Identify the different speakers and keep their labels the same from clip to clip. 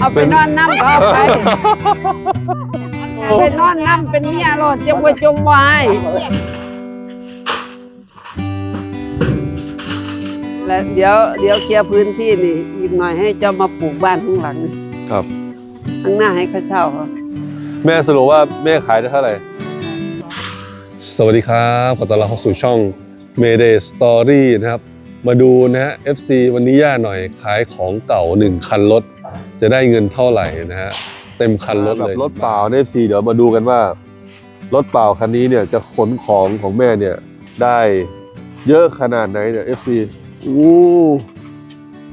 Speaker 1: เอาไปนอนน้ำก็เอาไปเอาไปนอนน้ำเป็นเมียโลดจะบ่จมไว้และเดี๋ยวเดี๋ยวเคลียร์พื้นที่นี่อีกหน่อยให้เจ้ามาปลูกบ้านข้างหลัง
Speaker 2: ครับ
Speaker 1: ข้างหน้าให้เขาเช่าเขา
Speaker 2: แม่สรุปว่าแม่ขายได้เท่าไหร่ สวัสดีครับขอต้อนรับเข้าสู่ช่อง Mayday Story นะครับ มาดูนะฮะ FC วันนี้ย่าหน่อยขายของเก่า 1 คันรถ จะได้เงินเท่าไหร่นะฮะเต็มคันรถเลยรถเปล่าใน FC เดี๋ยวมาดูกันว่า รถเปล่าคันนี้เนี่ยจะขนของของแม่เนี่ยได้เยอะขนาดไหนเนี่ย FC อู้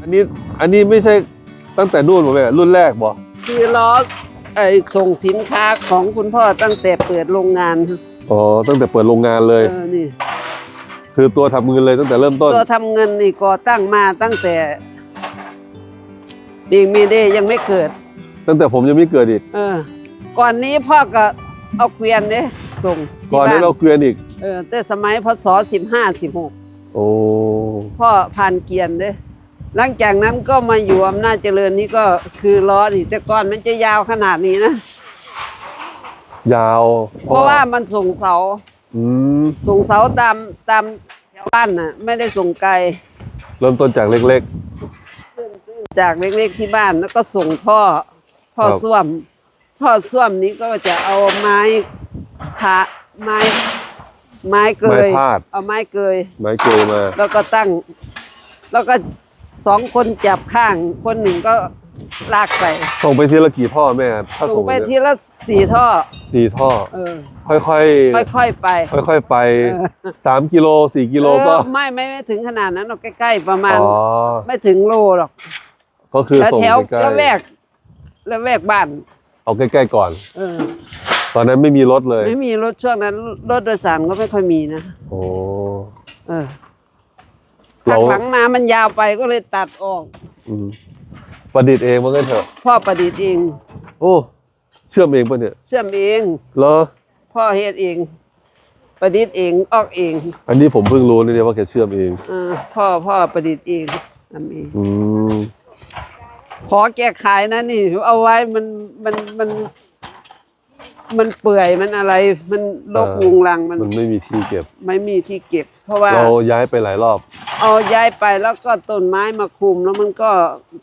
Speaker 2: อันนี้อันนี้ไม่ใช่ตั้งแต่นู่นหมดเลยรุ่นแรกบ่
Speaker 1: คือล้อไอ้ส่งสินค้าของคุณพ่อตั้งแต่เปิดโรงงาน
Speaker 2: อ๋อตั้งแต่เปิดโรงงานเลย
Speaker 1: เออนี่
Speaker 2: คือตัวทำเงินเลยตั้งแต่เริ่มต้น
Speaker 1: ตัวทำเงินนี่ก่อตั้งมาตั้งแต่ ดีมีเดยังไม่เกิด
Speaker 2: ตั้งแต่ผมยังไม่เกิดอีก
Speaker 1: เออ ก่อนนี้พ่อก็เอาเกวียนเนี่ยส่งที่
Speaker 2: ก่อนนั้น
Speaker 1: บ้
Speaker 2: เราเกวียนอีก
Speaker 1: เออแต่สมัยพศสิบห้าสิบหก
Speaker 2: โอ้
Speaker 1: พ่อผ่านเกวียนเด้หลังจากนั้นก็มาอยู่อำนาจเจริญนี่ก็คือล้อนี่แต่ก่อนมันจะยาวขนาดนี้นะ
Speaker 2: ยาว
Speaker 1: เพราะว่ามันส่งเสา
Speaker 2: อืม
Speaker 1: ส่งเสาตามตามแถวบ้านน่ะ ไม่ได้ส่งไกล
Speaker 2: เริ่มต้นจากเล็ก
Speaker 1: จากเล็กๆที่บ้านแล้วก็ส่งท่อท่อ
Speaker 2: ครับ
Speaker 1: ส้วมท่อส้วมนี้ก็จะเอาไม้ขาไม้ไม้เก
Speaker 2: ไม้
Speaker 1: ย
Speaker 2: พาด
Speaker 1: เอาไม้เกย
Speaker 2: ๆไม้เกยมา
Speaker 1: แล้วก็ตั้ง แล้วก็สองคนจับข้าง คนหนึ่งก็ลากไป
Speaker 2: ส่งไปทีละกี่ท่อแม่ถ้า
Speaker 1: ส่
Speaker 2: ส่
Speaker 1: ง
Speaker 2: ง
Speaker 1: ไป
Speaker 2: ไป
Speaker 1: ทีละสี่ท่อ
Speaker 2: สี่ท่อ
Speaker 1: เออ
Speaker 2: ค่อย
Speaker 1: ค่อยๆไป
Speaker 2: ๆค่อยๆไป
Speaker 1: เออ
Speaker 2: สามกิโลสี่กิโลก็
Speaker 1: เออไม่ไม่ไม่ถึงขนาดนั้นหรอกใกล้ๆประมาณ
Speaker 2: อ๋อ
Speaker 1: ไม่ถึงโลหรอก
Speaker 2: ก็คือ
Speaker 1: แล้ว
Speaker 2: ส่ง
Speaker 1: แถว
Speaker 2: ใกล้
Speaker 1: ละแวกละแวกบ้าน
Speaker 2: ๆเอาใกล้ๆก่อน
Speaker 1: เออ
Speaker 2: ตอนนั้นไม่มีรถเลย
Speaker 1: ไม่มีรถช่วงนั้น รถโดยสารก็ไม่ค่อยมีนะ
Speaker 2: โอ้
Speaker 1: เออ
Speaker 2: เรา
Speaker 1: หักหลังมามันยาวไปก็เลยตัดออก
Speaker 2: อืมประดิษฐ์เองมันก็เถอะ
Speaker 1: พ่อประดิษฐ์เอง
Speaker 2: โอ้ เชื่อมเองปะเนี่ย
Speaker 1: เชื่อมเอง
Speaker 2: เหรอ
Speaker 1: พ่อเฮ็ดเอง ประดิษฐ์เองออกเอง
Speaker 2: อันนี้ผมเพิ่งรู้นะเนี่ยว่าแกเชื่อมเอง
Speaker 1: เออพ่อพ่อประดิษฐ์เองทำเอง
Speaker 2: อืม
Speaker 1: ขอแก้ขายนะนี่ เอาไว้มันมันมัน มันเปื่อยมันอะไร มันรกวุงลังมัน
Speaker 2: มันไม่มีที่เก็บ
Speaker 1: ไม่มีที่เก็บ เพราะว่า
Speaker 2: เราย้ายไปหลายรอบ
Speaker 1: เอาย้ายไปแล้วก็ต้นไม้มาคุมแล้วมันก็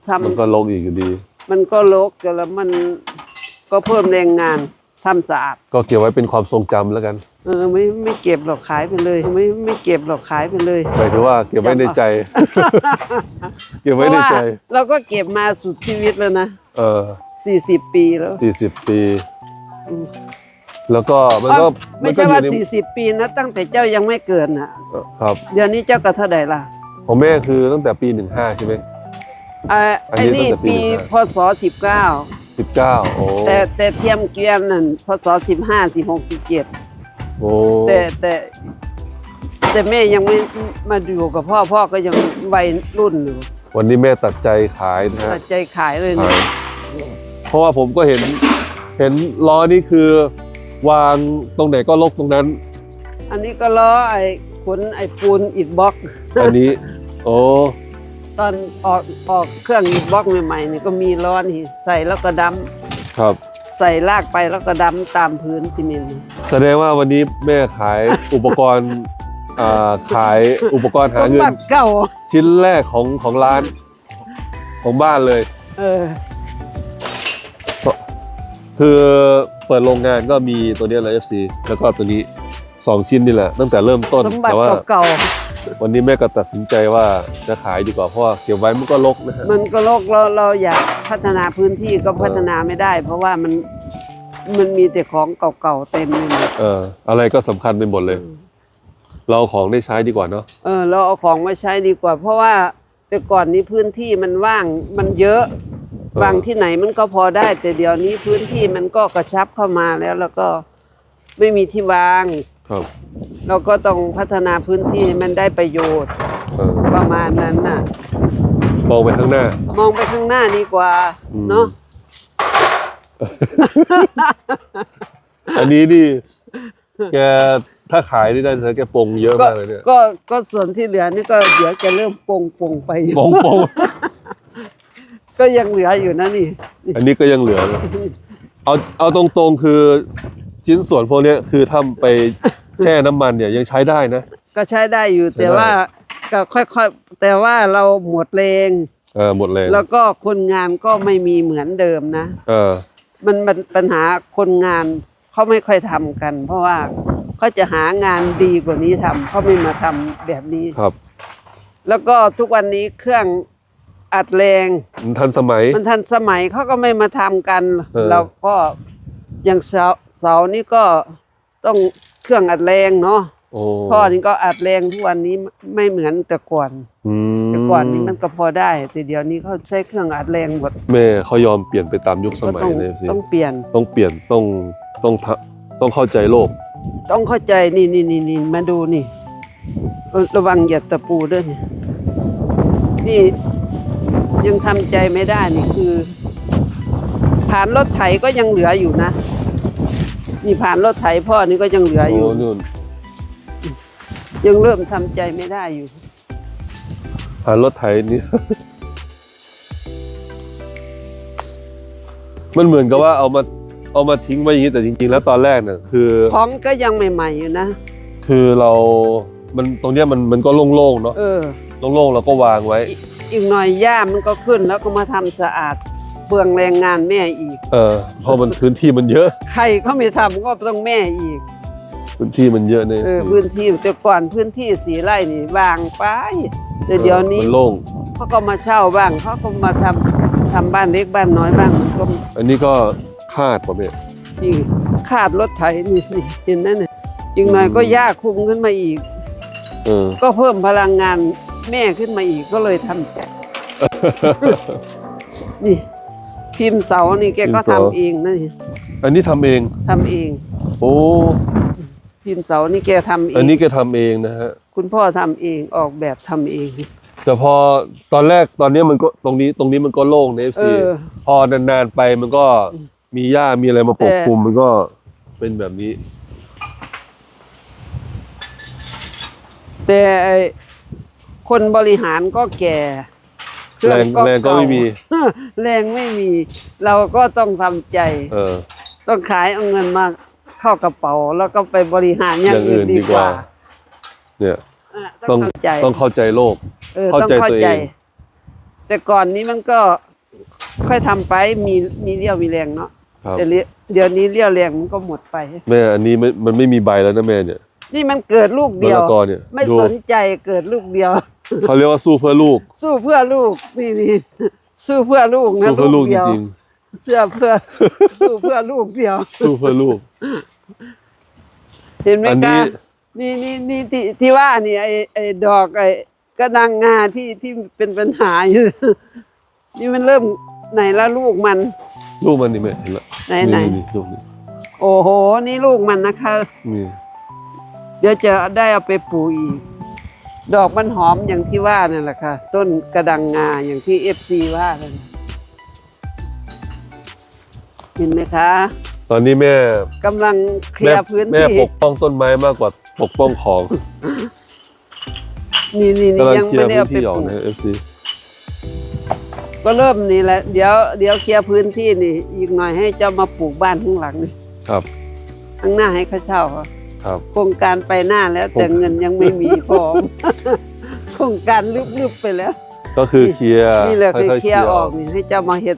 Speaker 1: ทำ
Speaker 2: มันก็ลงอีกอยู่ดี
Speaker 1: มันก็รกแล้วมันก็เพิ่มแรงงานทำสะอาด
Speaker 2: ก็เก็บไว้เป็นความทรงจำแล้วกัน
Speaker 1: เออไม่ไม่เก็บหรอกขายไปเลย ไม่ไม่เก็บหรอกขายไปเลย
Speaker 2: หมายถึงว่าเก็บไว้ในใจ เก็บไว้ในใจ
Speaker 1: เพราะว่าเราก็เก็บมาสุดชีวิตแล้วนะ
Speaker 2: เออ
Speaker 1: สี่สิบปีแล้ว
Speaker 2: สี่สิบปี
Speaker 1: อืม
Speaker 2: แล้วก็มันก็
Speaker 1: เอ้าไม่ใช่
Speaker 2: นก็
Speaker 1: ว่า
Speaker 2: อยู่ใน
Speaker 1: สี่สิบปีนะตั้งแต่เจ้ายังไม่เกิดน่ะ
Speaker 2: ครับ
Speaker 1: เดี๋ยวนี้เจ้าก็เท่าไหร่ล่ะ
Speaker 2: ของแม่คือตั้งแต่ปีหนึ่งห้าใช่ไหม
Speaker 1: อ่า
Speaker 2: อัน
Speaker 1: ไอ้
Speaker 2: นี้
Speaker 1: นี่
Speaker 2: ตั้งแต่ปี
Speaker 1: ปี
Speaker 2: ไหนฮะ
Speaker 1: พศสิบเก้า
Speaker 2: สิบเก้าโอ้
Speaker 1: แต่แต่เทียมเกวียนนั่นพศสิบห้าสิบหกสิบเจ็ด
Speaker 2: โอ้
Speaker 1: แต่แต่แต่แม่ยังไม่มาอยู่กับพ่อพ่อก็ยังวัยรุ่นอยู่
Speaker 2: วันนี้แม่ตัดใจขายนะฮะ
Speaker 1: ตัดใจขายเลย
Speaker 2: ขา
Speaker 1: นะ
Speaker 2: ยเพราะว่าผมก็เห็นเห็นล้อนี่คือ วางตรงไหนก็ลกตรงนั้น
Speaker 1: อันนี้ก็ล้อไอ้ขนไอ้ปูนอิฐบล็อก
Speaker 2: อันนี้ โอ้
Speaker 1: ตอนออกออกเครื่องอิฐบล็อกใหม่ๆนี่ก็มีล้อนี่ใส่แล้วก็ดำ
Speaker 2: ครับ
Speaker 1: ใส่ลากไปแล้วก็ดำตามพื้นซีเมนต์
Speaker 2: แสดงว่าวันนี้แม่ขายอุปกรณ์อ่าขายอุปกรณ์
Speaker 1: ส
Speaker 2: หามเงิ
Speaker 1: บั
Speaker 2: น
Speaker 1: ติเก่า
Speaker 2: ชิ้นแรกของของร้าน ของบ้านเลย
Speaker 1: เออ
Speaker 2: สคือเปิดโรงงานก็มีตัวนี้เลย FC แล้วก็ตัวนี้สองชิ้นนี่แหละ ตั้งแต่เริ่มต้น
Speaker 1: สมบัติ
Speaker 2: แต่ว่า
Speaker 1: เก่า
Speaker 2: วันนี้แม่ก็ตัดสินใจว่าจะขายดีกว่าเพราะว่าเก็บไว้มันก็รกนะฮะ
Speaker 1: ๆมันก็โลกเราเราอยากพัฒนาพื้นที่ก็พัฒนาไม่ได้ เพราะว่ามัน มันมีแต่ของเก่าๆเต็มเลยหมด
Speaker 2: เอออะไรก็สำคัญไปหมดเลย เราเอาของได้ใช้ดีกว่าเนาะ
Speaker 1: เออ เราเอาของมาใช้ดีกว่า เพราะว่าแต่ก่อนนี้พื้นที่มันว่างมันเยอะ
Speaker 2: ออ
Speaker 1: วางที่ไหนมันก็พอได้ แต่เดี๋ยวนี้พื้นที่มันก็กระชับเข้ามาแล้ว แล้วก็ไม่มีที่วาง
Speaker 2: ครับ
Speaker 1: เราก็ต้องพัฒนาพื้นที่ให้มันได้ประโยชน์
Speaker 2: เออ
Speaker 1: ประมาณนั้นน่ะ
Speaker 2: มองไปข้างหน้า
Speaker 1: มองไปข้างหน้าดีกว่า
Speaker 2: อืม
Speaker 1: เนาะ
Speaker 2: อันนี้นี่แกถ้าขายนี่ได้เธอแกปรงเยอะ
Speaker 1: ก็
Speaker 2: มากเลยเนี่ย
Speaker 1: ก็ก็ส่วนที่เหลือนี่ก็เดี๋ยวจะเริ่มปงปงๆไปอยู่
Speaker 2: ปรงปรง
Speaker 1: ก็ยังเหลืออยู่นะนี่
Speaker 2: อันนี้ก็ยังเหลือนะเอาเอาตรงๆคือชิ้นส่วนพวกเนี้ยคือทำไปแช่น้ำมันเนี่ยยังใช้ได้นะ
Speaker 1: ก็ใช้ได้อยู่
Speaker 2: ใช้
Speaker 1: แต่
Speaker 2: ได้
Speaker 1: ว่าก็ค่อยๆแต่ว่าเราหมดแรง
Speaker 2: เออหมดแรง
Speaker 1: แล้วก็คนงานก็ไม่มีเหมือนเดิมนะ
Speaker 2: เออ
Speaker 1: มันมันปัญหาคนงานเขาไม่ค่อยทำกัน เพราะว่าเขาจะหางานดีกว่านี้ทำเขาไม่มาทำแบบนี้
Speaker 2: ครับ
Speaker 1: แล้วก็ทุกวันนี้เครื่องอัดแรง
Speaker 2: มันทันสมัย
Speaker 1: มันทันสมัยเขาก็ไม่มาทำกัน
Speaker 2: เออ
Speaker 1: เราก็อย่างเสาเสานี่ก็ต้องเครื่องอัดแรงเนาะ
Speaker 2: โอ้
Speaker 1: พ่อนี่ก็อัดแรงทุกวันนี้ไม่เหมือนแต่ก่อน
Speaker 2: อืม
Speaker 1: แต่ ก่อนนี้มันก็พอได้ แต่เดี๋ยวนี้เขาใช้เครื่องอัดแรงหมด
Speaker 2: แม่เขายอมเปลี่ยนไปตามยุคส
Speaker 1: ก็
Speaker 2: มัย
Speaker 1: ต้อง
Speaker 2: เลยสิ
Speaker 1: ต้องเปลี่ยน
Speaker 2: ต้องเปลี่ยนต้องต้องทะต้องเข้าใจโลก
Speaker 1: ต้องเข้าใจนี่นี่นี่นี่มาดูนี่เออระวังเหยียบตะปูด้วยนี่นี่ยังทำใจไม่ได้นี่คือผ่านรถไถก็ยังเหลืออยู่นะนี่ผ่านรถไถพ่อนี่ก็ยังเหลืออยู่
Speaker 2: โอ้นู่น
Speaker 1: ยังเริ่มทำใจไม่ได้อยู่
Speaker 2: ผ่าน รถไถนี่ มันเหมือนกับว่าเอามาเอามาทิ้งไว้อย่างนี้แต่จริง ๆ แล้วตอนแรกเนี่ยคือ
Speaker 1: ของก็ยังใหม่ ๆ อยู่นะ
Speaker 2: คือเรา มันตรงเนี้ยมันมันก็โล่งๆเนาะ
Speaker 1: เออ
Speaker 2: โล่งๆเราก็วางไว้
Speaker 1: อีกหน่อยหญ้ามันก็ขึ้นแล้วก็มาทำสะอาดเปลืองแรงงานแม่อีก
Speaker 2: เออเพราะมันพื้นที่มันเยอะ
Speaker 1: ใครเขาไม่ทำก็ต้องแม่อีก
Speaker 2: พื้นที่มันเยอะเนี่ย
Speaker 1: เออพื้นที่แต่ก่อนพื้นที่สีไร่นี่วางไปแต่เดี๋ยวนี้
Speaker 2: มันโล่ง
Speaker 1: เขาก็มาเช่าบ้างเขาก็มาทำทำบ้านเล็กบ้านน้อยบ้างมันก็
Speaker 2: อันนี้ก็คาดป่ะแม่
Speaker 1: นี่ขาดรถไถนี่นี่เห็นนั่นน่ะอีกหน่อยก็ยากคุมขึ้นมาอีก
Speaker 2: เออ
Speaker 1: ก็เพิ่มพลังงานแม่ขึ้นมาอีกก็เลยทำใจนี่ พิมพ์เสานี่แกก็ทำเองนะนี่
Speaker 2: อันนี้ทำเอง
Speaker 1: ทำเอง
Speaker 2: โอ้
Speaker 1: พิมพ์เสานี่แกทำเอง
Speaker 2: อันนี้แกทำเองนะฮะ
Speaker 1: คุณพ่อทำเองออกแบบทำเอง
Speaker 2: แต่พอตอนแรกตอนเนี้ยมันก็ตรงนี้ตรงนี้มันก็โล่งในเอฟ
Speaker 1: เอ
Speaker 2: ซี
Speaker 1: อ
Speaker 2: พอนานๆไปมันก็มีหญ้ามีอะไรมาปกคลุมมันก็เป็นแบบนี้
Speaker 1: แต่ไอ้คนบริหารก็แก่เค
Speaker 2: แรง
Speaker 1: อ
Speaker 2: แรงก็ไม่มี
Speaker 1: เก่า แรงไม่มี เราก็ต้องทำใจ
Speaker 2: เออ
Speaker 1: ต้องขายเอาเงินมา เข้ากระเป๋าแล้วก็ไปบริหารอย่างอื่นดีกว่า
Speaker 2: เนี่ย
Speaker 1: อะ
Speaker 2: ต้
Speaker 1: ต้
Speaker 2: อ
Speaker 1: องงเข้าใจ
Speaker 2: ต้องเข้าใจโลก
Speaker 1: เออ
Speaker 2: เข้า
Speaker 1: ต้อง
Speaker 2: ใจ
Speaker 1: เข้า
Speaker 2: ตัว
Speaker 1: ใจ
Speaker 2: เอง
Speaker 1: แต่ก่อนนี้มันก็ค่อยทำไปมีมีเรี่ยวมีแรงเนาะ
Speaker 2: ครับ
Speaker 1: แต่เรี่ยวเดี๋ยวนี้เรี่ยวแรงมันก็หมดไป
Speaker 2: แม่อันนี้มันมันไม่มีใบแล้วนะแม่เนี่ย
Speaker 1: นี่มันเกิดลูก
Speaker 2: มะ
Speaker 1: เดียว
Speaker 2: ละกอเนี่ย
Speaker 1: ไม่
Speaker 2: ดู
Speaker 1: สนใจเกิดลูกเดียว
Speaker 2: เขาเรียกว่าสู้เพื่อลูก
Speaker 1: สู้เพื่อลูกนี่นี่สู้เพื่อลูกนะ
Speaker 2: สู้เพื่อลูกจ
Speaker 1: เดียว
Speaker 2: ริง
Speaker 1: เสื้อเพื่อสู้เพื่อลูกเดียว
Speaker 2: ๆสู้เพื่อลูก
Speaker 1: เห็นไหม
Speaker 2: อันนี้
Speaker 1: คะนี่นี่นี่ที่ที่ว่านี่ไอไอดอกไอกระดังงาที่ที่เป็นปัญหาอยู่ นี่มันเริ่มไหนละลูกมัน
Speaker 2: ลูกมันนี่แม่เห็นละ
Speaker 1: ไหนไหน
Speaker 2: นี่ลูกนี่
Speaker 1: โอ้โห นี่ลูกมันนะคะ
Speaker 2: นี่
Speaker 1: เดี๋ยวจะได้เอาไปปลูกอีก ดอกมันหอมอย่างที่ว่านั่นแหละค่ะ ต้นกระดังงาอย่างที่เอฟซีว่าเลยเห็นไหมคะ
Speaker 2: ตอนนี้แม่
Speaker 1: กำลังเคลี
Speaker 2: แม่
Speaker 1: ยร์พื้น
Speaker 2: แม่
Speaker 1: ที่
Speaker 2: ปกป้องต้นไม้มากกว่าปกป้องของ
Speaker 1: นี่นี่นี่
Speaker 2: กำลัง
Speaker 1: ยัง
Speaker 2: เคลีย
Speaker 1: ไม่
Speaker 2: ร์
Speaker 1: ได้เอาไปป
Speaker 2: พื้นที่ออก
Speaker 1: ลูก
Speaker 2: นะ FC
Speaker 1: ก็เริ่มนี่แหละเดี๋ยวเดี๋ยวเคลียร์พื้นที่นี่ อีกหน่อยให้เจ้ามาปลูกบ้านข้างหลังนี่
Speaker 2: ครับ
Speaker 1: ข้างหน้าให้เขาเช่าค่ะ
Speaker 2: ครับ
Speaker 1: โครงการไปหน้าแล้ว แต่
Speaker 2: โครง
Speaker 1: เงินยังไม่มีพร้อมโครงการลึบๆไปแล้ว
Speaker 2: ก็คือเคลียร์
Speaker 1: นี่แหละคือ
Speaker 2: ค่อยๆ
Speaker 1: เคลียร์ออกนี่ให้เจ้ามาเฮ็ด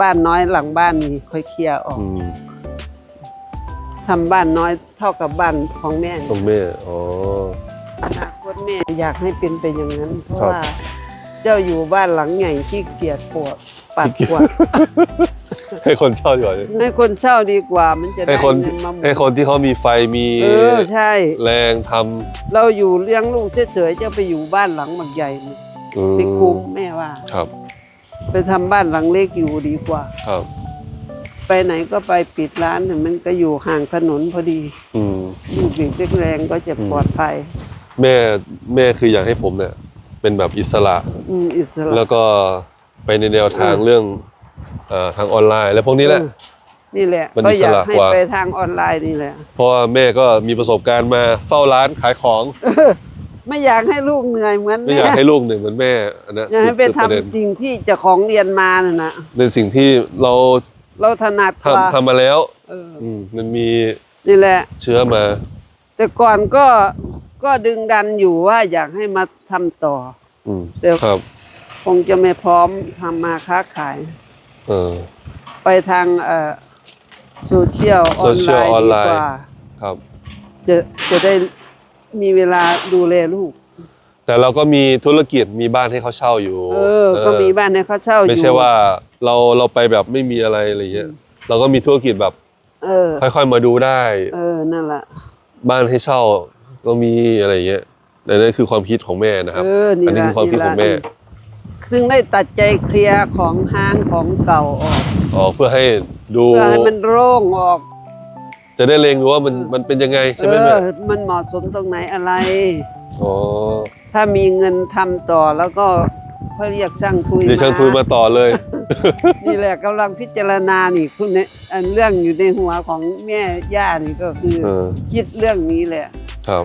Speaker 1: บ้านน้อยหลังบ้านนี่ค่อยเคลียร์ออก
Speaker 2: อืม
Speaker 1: ทำบ้านน้อยเท่ากับบ้านของแม่
Speaker 2: ตรงแม่อ๋อ
Speaker 1: อนาคตแม่อยากให้เป็นไปอย่างนั้น เพราะ
Speaker 2: ครับ
Speaker 1: ว่าเจ้าอยู่บ้านหลังใหญ่ที่เกียจปวดปัดปวด
Speaker 2: ให้คนเช่าดีกว่า
Speaker 1: ให้คนเช่าดีกว่ามันจะ
Speaker 2: ให้
Speaker 1: ได้
Speaker 2: คน
Speaker 1: เงินมาหมุ
Speaker 2: ให้คนที่เขามีไฟมี
Speaker 1: เออใช่
Speaker 2: แรงทำ
Speaker 1: เราอยู่เลี้ยงลูกเฉยๆจะไปอยู่บ้านหลังบักใหญ่นี่
Speaker 2: อืม
Speaker 1: ไม่คุ้มแม่ว่า
Speaker 2: ครับ
Speaker 1: ไปทำบ้านหลังเล็กอยู่ดีกว่า
Speaker 2: ครับ
Speaker 1: ไปไหนก็ไปปิดร้านเนี่ยมันก็อยู่ห่างถนนพอดี
Speaker 2: อืม
Speaker 1: ลูกเด็กเล็กแรงก็จะ
Speaker 2: อืม
Speaker 1: ปลอดภัย
Speaker 2: แม่แม่คืออยากให้ผมเนี่ย เป็นแบบอิสระ
Speaker 1: อืมอิสระ
Speaker 2: แล้วก็ไปในแนวทาง
Speaker 1: อืม
Speaker 2: เรื่องเอ่อทางออนไลน์และพวกนี้แหละ
Speaker 1: เออนี่แหละ
Speaker 2: มัน
Speaker 1: ก็
Speaker 2: อิ
Speaker 1: อ
Speaker 2: ส
Speaker 1: ยาก
Speaker 2: ระ
Speaker 1: ให้
Speaker 2: กว่า
Speaker 1: ไปทางออนไลน์นี่แหละ
Speaker 2: เพราะว่าแม่ก็มีประสบการณ์มาเฝ้าร้านขายของ
Speaker 1: ไม่อยากให้ลูกเหนื่อยเหมือน
Speaker 2: ไม่
Speaker 1: แม่
Speaker 2: อยากให้ลูกเหนื่อยเหมือนแม่อันนั้น
Speaker 1: อยากให้ไป
Speaker 2: คือประเด็น
Speaker 1: ทำสิ่งที่เจะของเรียนมาน่ะนะ
Speaker 2: เป็นสิ่งที่เรา
Speaker 1: เราถนัดกว่า
Speaker 2: ทำทำมาแล้ว
Speaker 1: เออ
Speaker 2: อืมมันมี
Speaker 1: นี่แหละ
Speaker 2: เชื้อมา
Speaker 1: แต่ก่อนก็ก็ดึงดันอยู่ว่าอยากให้มาทำต่อ
Speaker 2: อืม
Speaker 1: เดี๋ยว
Speaker 2: ครับ
Speaker 1: คงจะไม่พร้อมทำมาค้าขาย
Speaker 2: เออ
Speaker 1: ไปทางเอ่อโซเชียลออนไล
Speaker 2: Social
Speaker 1: น์
Speaker 2: ออน
Speaker 1: ดี
Speaker 2: ไลน์
Speaker 1: กว่า
Speaker 2: ครับ
Speaker 1: จะจะได้มีเวลาดูแลลูก
Speaker 2: แต่เราก็มีธุรกิจมีบ้านให้เขาเช่าอยู่
Speaker 1: เออ ก็มีบ้านให้เขาเช่าอยู่
Speaker 2: ไม่ใช่ว่าเราเราไปแบบไม่มีอะไรอะไรเงี้ยเราก็มีธุรกิจแบบ
Speaker 1: เออ
Speaker 2: ค่อยๆมาดูได้
Speaker 1: เออนั่นแหละ
Speaker 2: บ้านให้เช่าก็มีอะไรเงี้ยแต่นั่นคือความคิดของแม่นะครับ
Speaker 1: เออนี่
Speaker 2: อันนี้
Speaker 1: ละ
Speaker 2: คือความคิดของแม่
Speaker 1: นี่ละซึ่งได้ตัดใจเคลียร์ของห้างของเก่าออก
Speaker 2: อ๋อเพื่อให้ดู
Speaker 1: เพื่อให้มันโล่งออก
Speaker 2: จะได้เลงดูว่ามันมันเป็นยังไงใช่ไหม
Speaker 1: เอ
Speaker 2: แม่
Speaker 1: อมันเหมาะสมตรงไหนอะไร
Speaker 2: อ๋อ
Speaker 1: ถ้ามีเงินทำต่อแล้วก็ค่อยเรียกช่างทุย
Speaker 2: เดี๋ยวช่างทุยมาต่อเลย
Speaker 1: นี่แหละกำลังพิจารณานี่คุณเนี่ยอันเรื่องอยู่ในหัวของแม่ย่านี่ก็คือ
Speaker 2: เออ
Speaker 1: คิดเรื่องนี้แหละ
Speaker 2: ครับ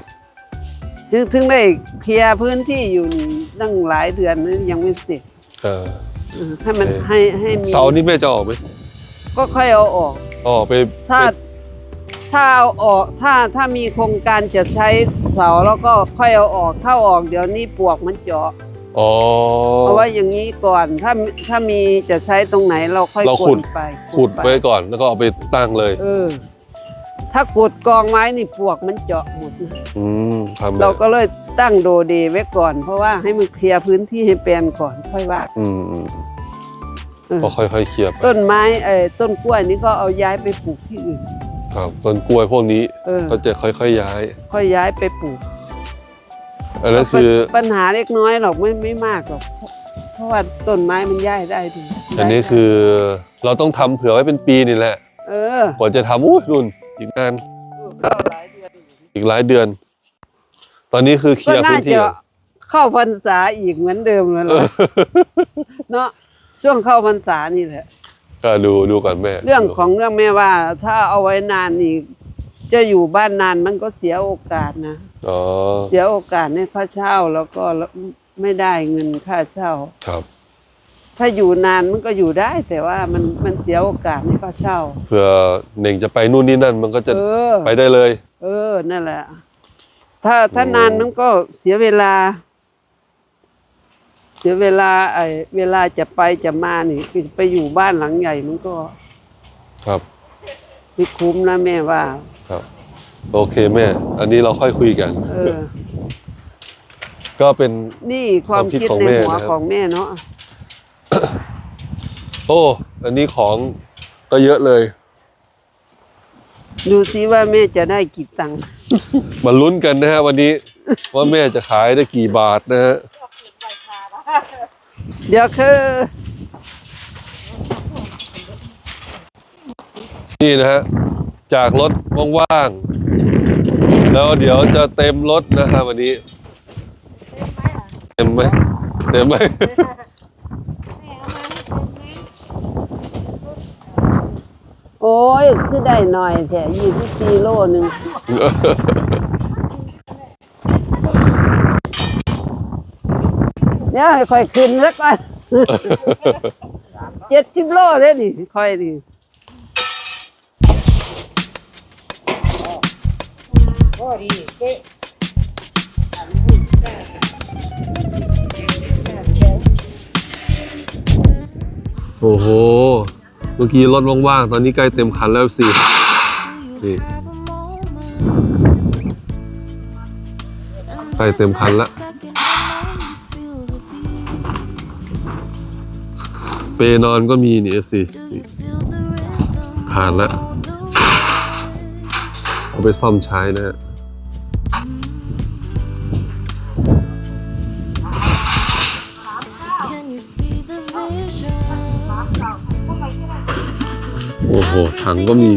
Speaker 1: ถึงถึงได้เคลียร์พื้นที่อยู่นี่ตั้งหลายเดือนนะยังไม่เสร็จ
Speaker 2: เออ
Speaker 1: เออให้มัน
Speaker 2: โอเค
Speaker 1: ให้ให้มี
Speaker 2: เสาร์นี้แม่จะออกไหม
Speaker 1: ก็ค่อยเอาออก
Speaker 2: อ๋อไป
Speaker 1: ถ้า
Speaker 2: ไป
Speaker 1: ถ้าเอาออกถ้าถ้ามีโครงการจะใช้ เสาแล้วก็ค่อยเอาออกถ้าออกเดี๋ยวนี้ปวกมันเจาะ
Speaker 2: อ๋อ
Speaker 1: เอาไว้อย่างนี้ก่อนถ้าถ้ามีจะใช้ตรงไหนเราค่อย
Speaker 2: เรา
Speaker 1: ก
Speaker 2: ขุ
Speaker 1: ด
Speaker 2: ด
Speaker 1: ไป
Speaker 2: ขุด
Speaker 1: ไป
Speaker 2: ไว้ก่อนแล้วก็เอาไปตั้งเลย
Speaker 1: เออ ถ้าขุดกองไม้นี่ปวกมันเจาะหมดนะ
Speaker 2: อืมทำ
Speaker 1: เราก็เลยตั้งโดเดไว้ก่อน เพราะว่าให้มันเคลียร์พื้นที่ให้แปลนก่อนค่อยว่า
Speaker 2: อืมอืม
Speaker 1: เออ
Speaker 2: ก็ค่อยๆเคลียร์ไป
Speaker 1: ต้นไม้เอ่อต้นกล้วยนี่ก็เอาย้ายไปปลูกที่อื่น
Speaker 2: ครับต้นกล้วยพวกนี้
Speaker 1: เออ
Speaker 2: ก็จะค่อยๆย้าย
Speaker 1: ค่อยย้ายไปปลูก
Speaker 2: อันนั้นคือ
Speaker 1: ปัญหาเล็กน้อยหรอกไม่ไม่มากหรอกเพราะว่าต้นไม้มันย้ายได้ดี
Speaker 2: อันนี้คือเราต้องทำเผื่อไว้เป็นปีนี่แหละ
Speaker 1: เออ ก
Speaker 2: ว่าจะทำอุ้ยนุ่นอีกนาน
Speaker 1: ก็หลายเดือนอยู่
Speaker 2: อีกหลายเดือน ตอนนี้คือเคลี
Speaker 1: ก็
Speaker 2: ยร์
Speaker 1: น่า
Speaker 2: พื้นที่
Speaker 1: จะ
Speaker 2: ก่อน
Speaker 1: เข้าพรรษาอีกเหมือนเดิมเลย
Speaker 2: เออ
Speaker 1: เนาะช่วงเข้าพรรษานี่แหละ
Speaker 2: ก็ดูดูก่อนแม่
Speaker 1: เรื่องของเรื่องแม่ว่า ถ้าเอาไว้นานนี่จะอยู่บ้านนานมันก็เสียโอกาสนะ
Speaker 2: อ๋อ
Speaker 1: เสียโอกาสในค่าเช่าแล้วก็ไม่ได้เงินค่าเช่า
Speaker 2: ครับ
Speaker 1: ถ้าอยู่นานมันก็อยู่ได้ แต่ว่ามันมันเสียโอกาสในค่าเช่า
Speaker 2: เผื่อเน่งจะไปนู่นนี่นั่น มันก็จะ
Speaker 1: เออ
Speaker 2: ไปได้เลย
Speaker 1: เออนั่นแหละ ถ้าถ้า
Speaker 2: โอ้
Speaker 1: นานมันก็เสียเวลา เสียเวลาไอ้เวลาจะไปจะมานี่คือไปอยู่บ้านหลังใหญ่มันก็
Speaker 2: ครับ
Speaker 1: ไม่คุ้มนะแม่ว่า
Speaker 2: ครับ โอเคแม่ อันนี้เราค่อยคุยกัน
Speaker 1: เออ
Speaker 2: ก็เป็น
Speaker 1: นี่ความ
Speaker 2: ความคิด
Speaker 1: คิด
Speaker 2: ของ
Speaker 1: ใน
Speaker 2: แม่
Speaker 1: หัว
Speaker 2: นะครับ
Speaker 1: ของแม่เนาะ
Speaker 2: โอ้ อันนี้ของก็เยอะเลย
Speaker 1: ดูซิว่าแม่จะได้กี่ตังค์
Speaker 2: มาลุ้นกันนะฮะวันนี้ ว่าแม่จะขายได้กี่บาทนะฮะ
Speaker 1: เดี๋ยวคือ
Speaker 2: นี่นะฮะ จากรถว่างๆ แล้วเดี๋ยวจะเต็มรถนะฮะวันนี้ เต็มไหมเต็มไหม
Speaker 1: โอ้ย คือได้หน่อยแถยี่สิบสี่โลหนึ่ง ดี๋ยวให้ค่อยขึ้นสักก่อนเจ็ดสิบโลเลยนี่ค่อยดิ
Speaker 2: โอ้โห เมื่อกี้รถว่างๆ ตอนนี้ใกล้เต็มคันแล้วสินี่ใกล้เต็มคันละ เปนอนก็มีนี่เอฟซีผ่านละเอาไปซ่อมใช้นะฮะโอ้โหถังก็มี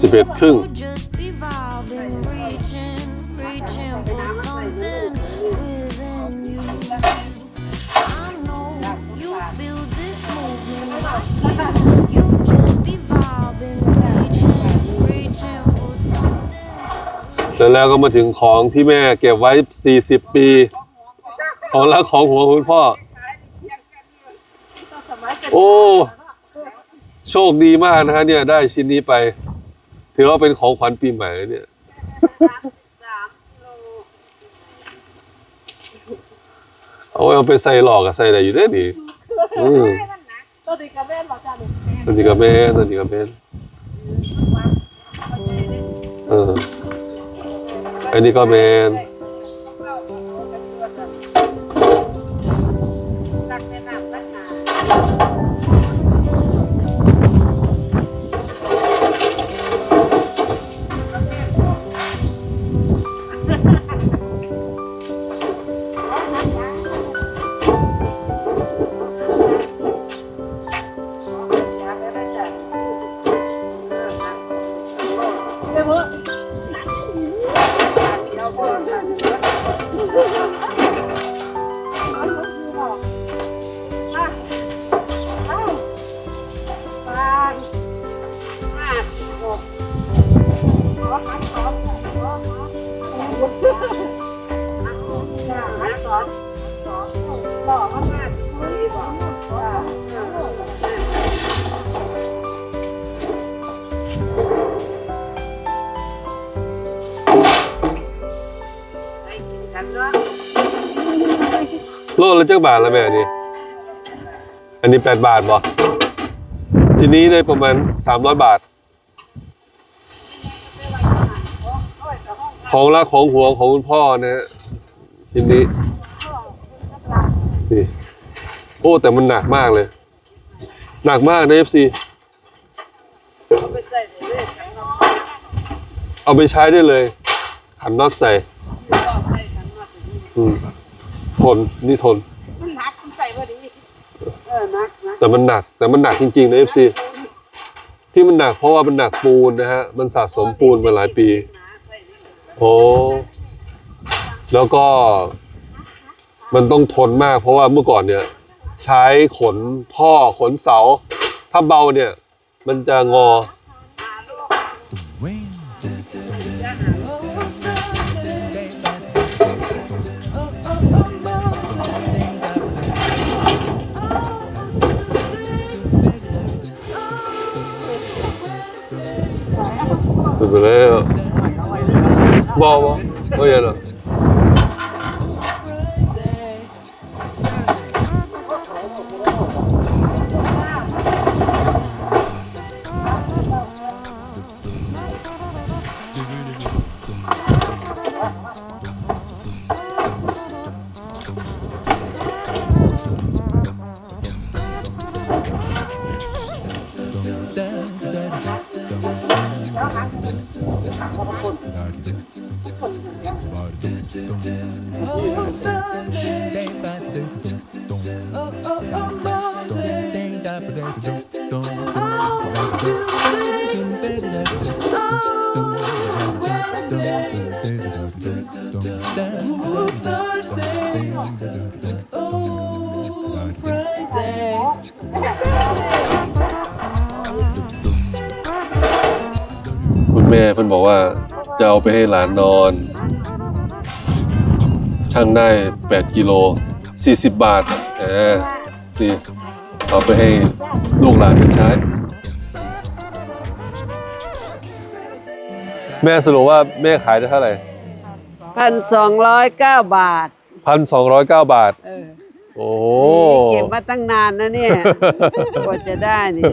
Speaker 3: สิบเอ็
Speaker 2: ดครึ่งแล้วแล้วก็มาถึงของที่แม่เก็บไว้ 40 ปี ของรักของหัวคุณพ่อ โอ้ โชคดีมากนะฮะเนี่ย ได้ชิ้นนี้ไป ถือว่าเป็นของขวัญปีใหม่แล้วเนี่ยเอาเอาไปใส่หลอกกับใส่อะไรอยู่ได้นี่อืม
Speaker 4: ตัวดีกับแม่นบอกจ้าลูก
Speaker 2: นั่นนี่กับแม่นั่นนี่กับแม่เออ อันนี้ก็แมน
Speaker 4: เโล
Speaker 2: ละจักบาทละแม่นี่อันนี้แปดบาทบ่ชิ้นนี้ได้ประมาณสามร้อยบาท ของรักของหวงของคุณพ่อนะฮะชิ้นนี้นี่โอ้แต่มันหนักมากเลย หนักมากนะ FC เอาไปใช้ได้เลยขันน็อตใส่ อืมทนนี่ทน
Speaker 4: มันหักมันใส่พอดี
Speaker 1: เออนักนะ
Speaker 2: แต่มันหนัก แต่มันหนักจริงๆนะ FC ที่มันหนักเพราะว่ามันหนักปูนนะฮะ มันสะสมปูนมาหลายปี โอ้แล้วก็ มันต้องทนมาก เพราะว่าเมื่อก่อนเนี่ย ใช้ขนท่อขนเสา ถ้าเบาเนี่ย มันจะงอ ไปให้หลานนอน ช่างได้ 8 กิโล 40 บาทแหมนี่เอาไปให้ลูกหลานไปใช้ แม่สรุปว่าแม่ขายได้เท่าไหร่
Speaker 1: พันสองร้อยเก้าบาท
Speaker 2: พันสองร้อยเก้าบาท
Speaker 1: เออ
Speaker 2: โอ้โห
Speaker 1: เก็บมาตั้งนานนะเนี่ยกว่าจะได้นี่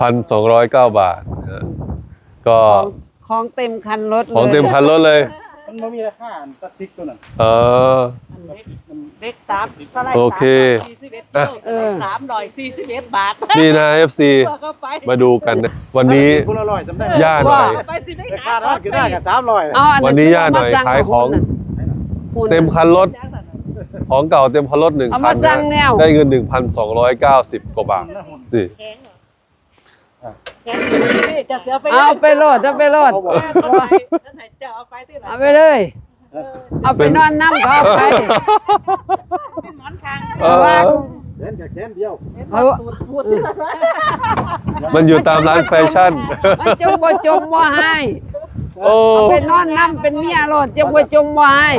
Speaker 2: พันสองร้อยเก้าบาทนะฮะก็
Speaker 1: ของของเต็มคันรถเลย
Speaker 2: ของเต็มคันรถเลย
Speaker 5: มันไม่มีราคาอันสติ๊กตัวนั้น
Speaker 2: เออ
Speaker 4: เล็กสามเท่าไหร
Speaker 2: โอเค
Speaker 4: สี่สิบเอ็ด
Speaker 2: อะ
Speaker 4: เออ สามร้อยสี่สิบเอ็ดบาท
Speaker 2: นี่นะ FC
Speaker 4: ตัวก็ไป
Speaker 2: มาดูกันนะวันนี้
Speaker 5: คุณอร่อยจำได้ไหม
Speaker 2: ย่าหน่อย
Speaker 4: ไปสิได้
Speaker 5: ราคานั้นคือได้กันสามร้อย
Speaker 1: เอาอัน
Speaker 2: วันนี้ย่าหน่อยขายของ เต็มคันรถ ของเก่าเต็มคันรถหนึ่ง
Speaker 1: เอา
Speaker 2: คั
Speaker 1: มานสั่งแนว
Speaker 2: ได้เงิน 1,290 กว่าบาทนี่
Speaker 4: แข็ง นี่จะเสียไป
Speaker 1: เอาไปโหลดเอาไปโหลด
Speaker 5: เขาบอก
Speaker 4: เอาไปท่านไหนจะเอาไปที่ไหน
Speaker 1: เอาไปเลย เอาไปนอนน้ำก็เอาไป
Speaker 4: เป็นหมอนคาง
Speaker 2: เออ
Speaker 5: เล่นกับแค่เดียว
Speaker 1: เอา
Speaker 4: ตูดพูด
Speaker 2: มันอยู่ตามร้านแฟชั่น
Speaker 1: มันจงบ่จมบ่ให้
Speaker 2: โอ้
Speaker 1: เอาไปนอนน้ำเป็นเมียโลดจะบ่จงวาย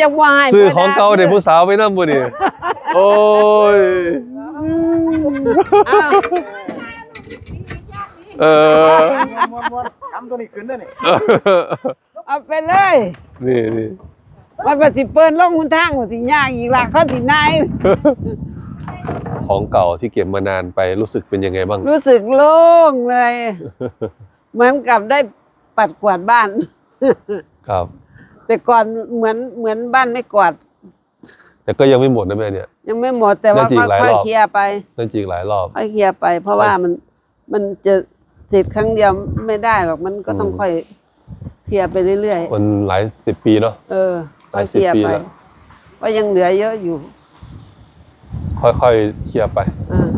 Speaker 1: จะวาย
Speaker 2: ซื้อของเก่าเด็กผู้สาวไปนั่งบ่นี่โอ้ย
Speaker 1: อ้าว
Speaker 2: เออ
Speaker 5: ทำตัวนี้ขึ้นได้นี่
Speaker 1: เอาไปเลย
Speaker 2: นี่นี่
Speaker 1: มันก็สิเปิ้นลงหุนทางว่าสิยากอีกล่ะเขาสินาย
Speaker 2: ของเก่าที่เก็บมานานไปรู้สึกเป็นยังไงบ้าง
Speaker 1: รู้สึกโล่งเลย เหมือนกับได้ปัดกวาดบ้าน
Speaker 2: ครับ
Speaker 1: แต่ก่อนเหมือนเหมือนบ้านไม่กวาด
Speaker 2: แต่ก็ยังไม่หมดนะแม่เนี่ย
Speaker 1: ยังไม่หมดแต่ว่า
Speaker 2: หลาย
Speaker 1: ค่อย
Speaker 2: รอบ
Speaker 1: ๆเคลียร์ไป
Speaker 2: นั่นจริงหลายรอบ
Speaker 1: ค่อยเคลียร์ไป เพราะว่ามัน มันจะเสร็จครั้งเดียวไม่ได้หรอกมันก็ต้อง
Speaker 2: อืม
Speaker 1: ค่อยเคลียร์ไปเรื่อย
Speaker 2: มันหลายสิบปีเนาะ
Speaker 1: ๆ เออ
Speaker 2: ห
Speaker 1: ค่
Speaker 2: ลา
Speaker 1: อยย
Speaker 2: สิ
Speaker 1: เค
Speaker 2: บ
Speaker 1: ลียร์
Speaker 2: ปี
Speaker 1: ไป
Speaker 2: แล้ว
Speaker 1: ก็ยังเหลือเยอะอยู่
Speaker 2: ค่อยๆเคลียร์ไป
Speaker 1: อ่า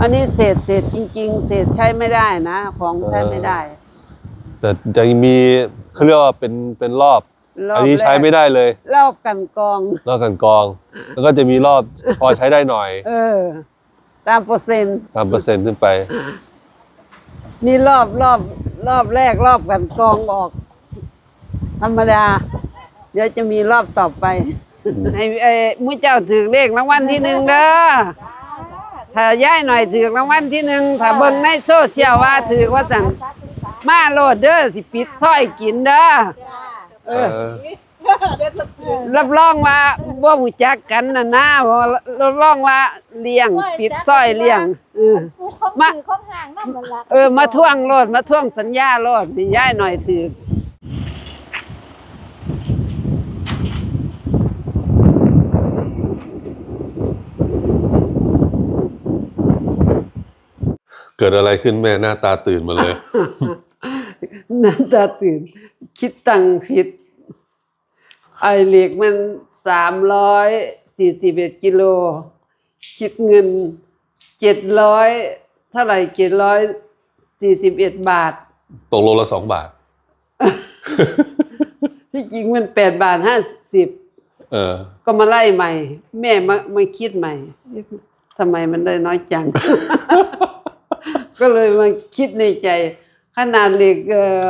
Speaker 1: อันนี้เศษเศษจริง ๆ เศษใช้ไม่ได้นะ ของใช้ไม่ได้
Speaker 2: แต่ยังมีเขาเรียกว่าเป็นเป็นรอบ
Speaker 1: รอบ
Speaker 2: อันนี้ใช้ไม่ได้เลย
Speaker 1: รอบกันกอง
Speaker 2: รอบกันกอง แล้วก็จะมีรอบพอใช้ได้หน่อย
Speaker 1: เออ ตามเปอร์เซ็นต์
Speaker 2: ตามเปอร์เซ็นต์ขึ้นไป
Speaker 1: นี่รอบรอบรอบแรกรอบกันกองออก ธรรมดา เดี๋ยวจะมีรอบต่อไปให้ไอ้มุ้เจ้าถือเลขรางวัลที่หนึ่งเด้อถ้าย้ายหน่อยถือรางวัลที่หนึ่งถ้าเบิ่งในโซเชียลว่าถือว่าสั่งมาโลดเด้อสิปิดซอยกินเด้อ เออ รับรองว่าบ่หูจักกันนะนะบ่รับรองว่าเลี้ยงปิดซอยเลี้ยงเออมาเออมาท่วงโลดมาท่วงสัญญาโลดสิย้ายหน่อยถือ
Speaker 2: เกิดอะไรขึ้นแม่หน้าตาตื่นมาเลย ห
Speaker 1: น้ำตาตื่น คิดตังค์ผิด ไอเหล็กมันสามร้อยสี่สิบเอ็ดกิโล คิดเงินเจ็ดร้อยเท่าไหร่เจ็ดร้อยสี่สิบเอ็ดบาท
Speaker 2: ตกโลละสองบาท
Speaker 1: ที่จริงมันแปดบาทห้าสิบ
Speaker 2: เออ
Speaker 1: ก็มาไล่ใหม่ แม่มามาคิดใหม่ทำไมมันได้น้อยจัง ก็เลยมาคิดในใจ ขนาดเหล็กเอ่อ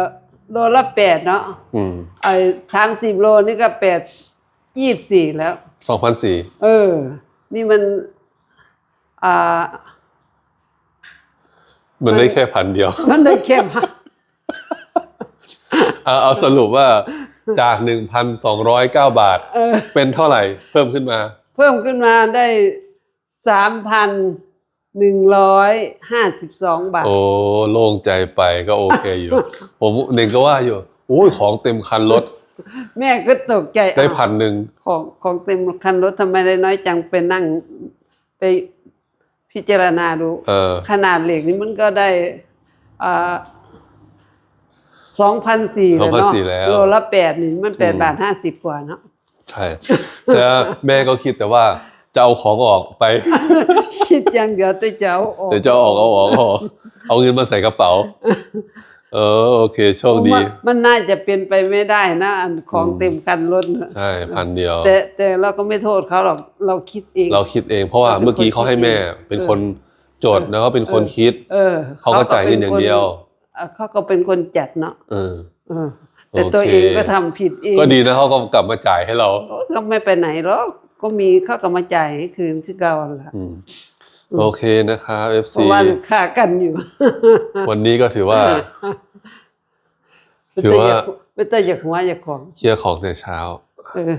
Speaker 1: โลละแปดเนาะ
Speaker 2: อืม
Speaker 1: ไอ้สามสิบโลนี่ก็แปดยี่สิบสี่แล้ว
Speaker 2: สองพันสี่
Speaker 1: เออ นี่มัน อ่า
Speaker 2: มันได้แค่พันเดียว
Speaker 1: มันได้แค่พัน
Speaker 2: เอาเอาสรุปว่าจากหนึ่งพันสองร้อยเก้าบาท
Speaker 1: เออ
Speaker 2: เป็นเท่าไหร่ เพิ่มขึ้นมา
Speaker 1: เพิ่มขึ้นมาได้สามพัน หนึ่งร้อยห้าสิบสองบาท
Speaker 2: โอ้โล่งใจไปก็โอเคอยู่ ผมเน่งก็ว่าอยู่โอ้ยของเต็มคันรถ
Speaker 1: แม่ก็ตกใจ
Speaker 2: ได้
Speaker 1: อ้าว
Speaker 2: พันหนึ่ง
Speaker 1: ของของเต็มคันรถทำไมได้น้อยจังไปนั่งไปพิจารณาดู
Speaker 2: เออ
Speaker 1: ขนาดเหล็กนี่มันก็ได้อ่าสองพันสี่แล้วเนาะ
Speaker 2: 2,400แล้ว
Speaker 1: โลละแปดนี่มันแปด
Speaker 2: อืม
Speaker 1: บาทห้าสิบกว่าเนาะ
Speaker 2: ใช่แต่แม่ก็คิดแต่ว่า จะเอาของออกไป
Speaker 1: คิดอย่างเดียวแต่จะเอาออก
Speaker 2: เดี๋ยวจะเอาออกเอาออกเอาออกเอาเงินมาใส่กระเป๋า เออโอเค โชคดี
Speaker 1: ผมว่ามันน่าจะเป็นไปไม่ได้นะอันของ
Speaker 2: อืม
Speaker 1: เต็มคันรถน่ะ
Speaker 2: ใช่พันเดียว
Speaker 1: แต่แต่เราก็ไม่โทษเขาหรอกเราคิดเอง
Speaker 2: เราคิดเองเพราะว่า
Speaker 1: เราเป็น
Speaker 2: เมื่อกี้เขาให้แม่
Speaker 1: คนคิดเอง
Speaker 2: เป็นคนโจทย์แล้วก็เป็นคนคิด
Speaker 1: เออ
Speaker 2: เขาก็จ่ายเงินอย่างเดียว
Speaker 1: เออเขาก็เป็นคนจัดเนาะ
Speaker 2: เออ
Speaker 1: เออแต่ตัว
Speaker 2: โอเค
Speaker 1: เองก็ทำผิดเอง
Speaker 2: ก็ดีนะเขาก็กลับมาจ่ายให้เรา
Speaker 1: ก็ไม่ไปไหนหรอก ก็มีเขาก็มาจ่ายให้คืนที่เก่าแหละ
Speaker 2: อืมโอเคนะครับ
Speaker 1: เพ
Speaker 2: FC
Speaker 1: ราะว่าค่ากันอยู่
Speaker 2: วันนี้ก็ถือว่า ถือว่า
Speaker 1: ไม่ต้องอยากหัวอยากของ
Speaker 2: เคลียร์ของแต่เช้า
Speaker 1: เออ